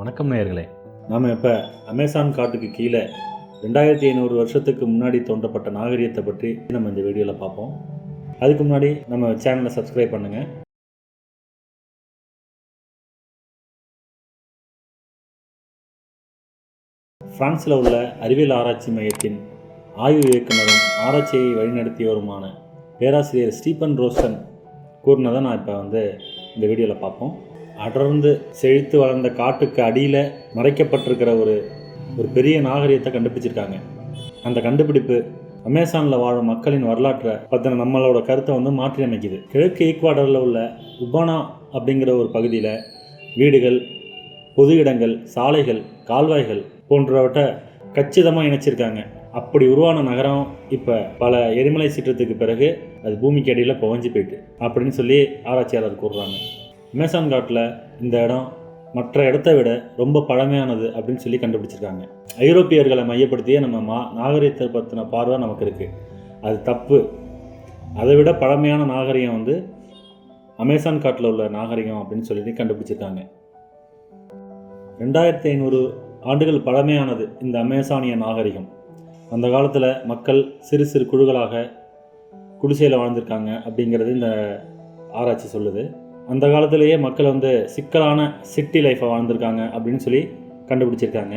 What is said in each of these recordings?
வணக்கம் நேயர்களே. நாம் இப்போ அமேசான் காட்டுக்கு கீழே ரெண்டாயிரத்தி ஐநூறு வருஷத்துக்கு முன்னாடி தோன்றப்பட்ட நாகரிகத்தை பற்றி நம்ம இந்த வீடியோவில் பார்ப்போம். அதுக்கு முன்னாடி நம்ம சேனலை சப்ஸ்கிரைப் பண்ணுங்கள் ஃப்ரான்ஸில் உள்ள அறிவியல் ஆராய்ச்சி மையத்தின் ஆய்வு இயக்குனரும் ஆராய்ச்சியை வழிநடத்தியவருமான பேராசிரியர் ஸ்டீபன் ரோஸ்டன் கூறினதை நான் இப்போ வந்து இந்த வீடியோவில் பார்ப்போம். அடர்ந்து செழித்து வளர்ந்த காட்டுக்கு அடியில் மறைக்கப்பட்டிருக்கிற ஒரு ஒரு பெரிய நாகரிகத்தை கண்டுபிடிச்சிருக்காங்க. அந்த கண்டுபிடிப்பு அமேசானில் வாழும் மக்களின் வரலாற்றை பற்றின நம்மளோட கருத்தை வந்து மாற்றி அமைக்குது கிழக்கு ஈக்வாடரில் உள்ள உபானா அப்படிங்கிற ஒரு பகுதியில் வீடுகள் பொது இடங்கள் சாலைகள் கால்வாய்கள் போன்றவற்றை கச்சிதமாக இணைச்சிருக்காங்க. அப்படி உருவான நகரம் இப்போ பல எரிமலை சீற்றத்துக்கு பிறகு அது பூமிக்கு அடியில் புகஞ்சு போயிட்டு அப்படின்னு சொல்லி ஆராய்ச்சியாளர் கூறுறாங்க. அமேசான் காட்டில் இந்த இடம் மற்ற இடத்த விட ரொம்ப பழமையானது அப்படின்னு சொல்லி கண்டுபிடிச்சிருக்காங்க. ஐரோப்பியர்களை மையப்படுத்தியே நம்ம மா நாகரிகத்தை பற்றின பார்வை நமக்கு இருக்குது அது தப்பு. அதை விட பழமையான நாகரிகம் வந்து அமேசான் காட்டில் உள்ள நாகரிகம் அப்படின்னு சொல்லி கண்டுபிடிச்சிருக்காங்க. ரெண்டாயிரத்தி ஐநூறு ஆண்டுகள் பழமையானது இந்த அமேசானிய நாகரிகம். அந்த காலத்தில் மக்கள் சிறு சிறு குழுக்களாக குடிசையில் வாழ்ந்திருக்காங்க அப்படிங்கிறது இந்த ஆராய்ச்சி சொல்லுது. அந்த காலத்திலேயே மக்கள் வந்து சிக்கலான சிட்டி லைஃப்பை வாழ்ந்திருக்காங்க அப்படின்னு சொல்லி கண்டுபிடிச்சிருக்காங்க.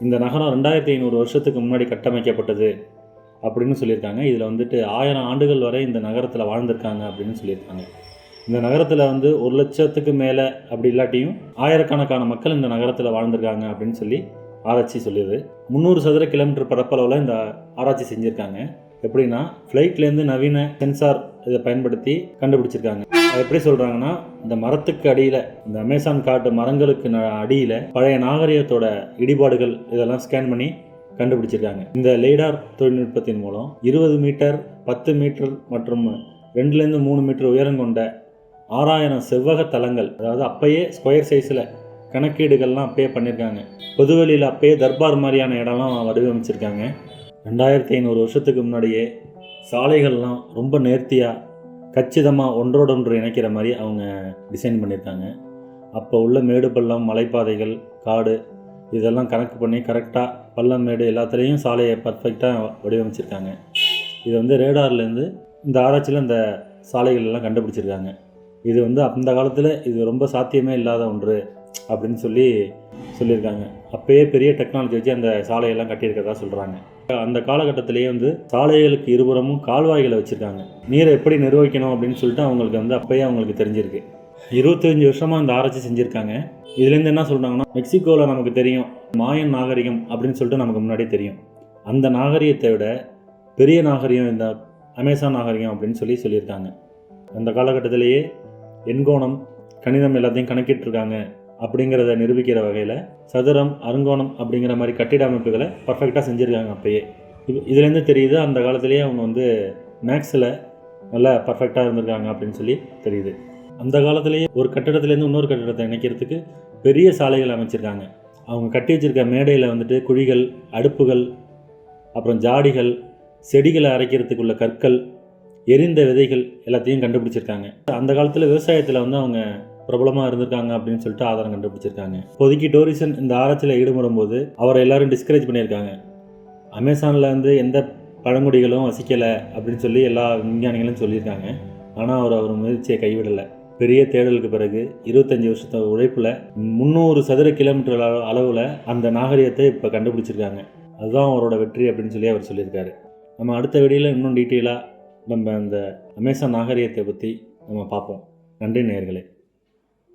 இந்த நகரம் ரெண்டாயிரத்தி ஐநூறு வருஷத்துக்கு முன்னாடி கட்டமைக்கப்பட்டது அப்படின்னு சொல்லியிருக்காங்க. இதில் வந்துட்டு ஆயிரம் ஆண்டுகள் வரை இந்த நகரத்தில் வாழ்ந்திருக்காங்க அப்படின்னு சொல்லியிருக்காங்க. இந்த நகரத்தில் வந்து ஒரு லட்சத்துக்கு மேலே அப்படி இல்லாட்டியும் ஆயிரக்கணக்கான மக்கள் இந்த நகரத்தில் வாழ்ந்திருக்காங்க அப்படின்னு சொல்லி ஆராய்ச்சி சொல்லுது. முந்நூறு சதுர கிலோமீட்டர் பரப்பளவில் இந்த ஆராய்ச்சி செஞ்சுருக்காங்க. எப்படின்னா ஃப்ளைட்லேருந்து நவீன சென்சார் இதை பயன்படுத்தி கண்டுபிடிச்சிருக்காங்க. அது எப்படி சொல்கிறாங்கன்னா இந்த மரத்துக்கு அடியில் இந்த அமேசான் காட்டு மரங்களுக்கு ந- அடியில் பழைய நாகரிகத்தோட இடிபாடுகள் இதெல்லாம் ஸ்கேன் பண்ணி கண்டுபிடிச்சிருக்காங்க. இந்த லேடார் தொழில்நுட்பத்தின் மூலம் இருபது மீட்டர் பத்து மீட்டர் மற்றும் ரெண்டுலேருந்து மூணு மீட்டர் உயரம் கொண்ட ஆறாயிரம் செவ்வக தலங்கள் அதாவது அப்பயே ஸ்கொயர் சைஸில் கணக்கீடுகள்லாம் அப்பயே பண்ணியிருக்காங்க பொதுவெளியில் அப்பயே தர்பார் மாதிரியான இடம்லாம் வடிவமைச்சிருக்காங்க. ரெண்டாயிரத்தி ஐநூறு வருஷத்துக்கு முன்னாடியே சாலைகள்லாம் ரொம்ப நேர்த்தியாக கச்சிதமாக ஒன்றோடொன்று இணைக்கிற மாதிரி அவங்க டிசைன் பண்ணியிருக்காங்க. அப்போ உள்ள மேடு பள்ளம் மலைப்பாதைகள் காடு இதெல்லாம் கணக்கு பண்ணி கரெக்டாக பள்ளம் மேடு எல்லாத்துலேயும் சாலையை பர்ஃபெக்டாக வடிவமைச்சிருக்காங்க. இது வந்து ரேடார்லேருந்து இந்த ஆராய்ச்சியில் இந்த சாலைகள் எல்லாம் கண்டுபிடிச்சிருக்காங்க. இது வந்து அந்த காலத்தில் இது ரொம்ப சாத்தியமே இல்லாத ஒன்று. அப்படின்னு சொல்லி சொல்லியிருக்காங்க. அப்போயே பெரிய டெக்னாலஜி வச்சு அந்த சாலையெல்லாம் கட்டியிருக்கிறதா சொல்கிறாங்க அந்த காலகட்டத்திலேயே வந்து சாலைகளுக்கு இருபுறமும் கால்வாய்களை வச்சுருக்காங்க. நீரை எப்படி நிர்வகிக்கணும் அப்படின்னு சொல்லிட்டு அவங்களுக்கு வந்து அப்பயே அவங்களுக்கு தெரிஞ்சிருக்கு. இருபத்தஞ்சு வருஷமாக இந்த ஆராய்ச்சி செஞ்சுருக்காங்க. இதுலேருந்து என்ன சொல்கிறாங்கன்னா மெக்சிகோவில் நமக்கு தெரியும் மாயன் நாகரிகம் அப்படின்னு சொல்லிட்டு நமக்கு முன்னாடியே தெரியும். அந்த நாகரிகத்தை விட பெரிய நாகரிகம் இந்த அமேசான் நாகரிகம் அப்படின்னு சொல்லி சொல்லியிருக்காங்க. அந்த காலகட்டத்திலேயே எண்கோணம் கணிதம் எல்லாத்தையும் கணக்கிட்டுருக்காங்க. அப்படிங்கிறத நிரூபிக்கிற வகையில் சதுரம் அருங்கோணம் அப்படிங்கிற மாதிரி கட்டிட அமைப்புகளை பர்ஃபெக்டாக செஞ்சுருக்காங்க அப்பயே. இது இதுலேருந்து தெரியுது அந்த காலத்துலேயே அவங்க வந்து மேக்ஸில் நல்லா பர்ஃபெக்டாக இருந்திருக்காங்க அப்படின்னு சொல்லி தெரியுது. அந்த காலத்துலேயே ஒரு கட்டிடத்துலேருந்து இன்னொரு கட்டிடத்தை இணைக்கிறதுக்கு பெரிய சாலைகள் அமைச்சிருக்காங்க. அவங்க கட்டி வச்சிருக்க மேடையில் வந்துட்டு குழிகள் அடுப்புகள் அப்புறம் ஜாடிகள் செடிகளை அரைக்கிறதுக்குள்ள கற்கள் எரிந்த விதைகள் எல்லாத்தையும் கண்டுபிடிச்சிருக்காங்க. அந்த காலத்தில் விவசாயத்தில் வந்து அவங்க பிரபலமாக இருந்திருக்காங்க அப்படின்னு சொல்லிட்டு ஆதாரம் கண்டுபிடிச்சிருக்காங்க. இப்போதைக்கு டோரிசன் இந்த ஆராய்ச்சியில் ஈடுபடும் போது அவரை எல்லாரும் டிஸ்கரேஜ் பண்ணியிருக்காங்க. அமேசானில் வந்து எந்த பழங்குடிகளும் வசிக்கலை அப்படின்னு சொல்லி எல்லா விஞ்ஞானிகளும் சொல்லியிருக்காங்க. ஆனால் அவர் அவர் முயற்சியை கைவிடலை. பெரிய தேடலுக்கு பிறகு இருபத்தஞ்சி வருஷத்த உழைப்பில் முந்நூறு சதுர கிலோமீட்டர் அளவு- அளவில் அந்த நாகரிகத்தை இப்போ கண்டுபிடிச்சிருக்காங்க. அதுதான் அவரோட வெற்றி அப்படின்னு சொல்லி அவர் சொல்லியிருக்காரு. நம்ம அடுத்த வீடியோவில் இன்னும் டீட்டெயிலாக நம்ம அந்த அமேசான் நாகரிகத்தை பற்றி நம்ம பார்ப்போம். நன்றி நேர்களே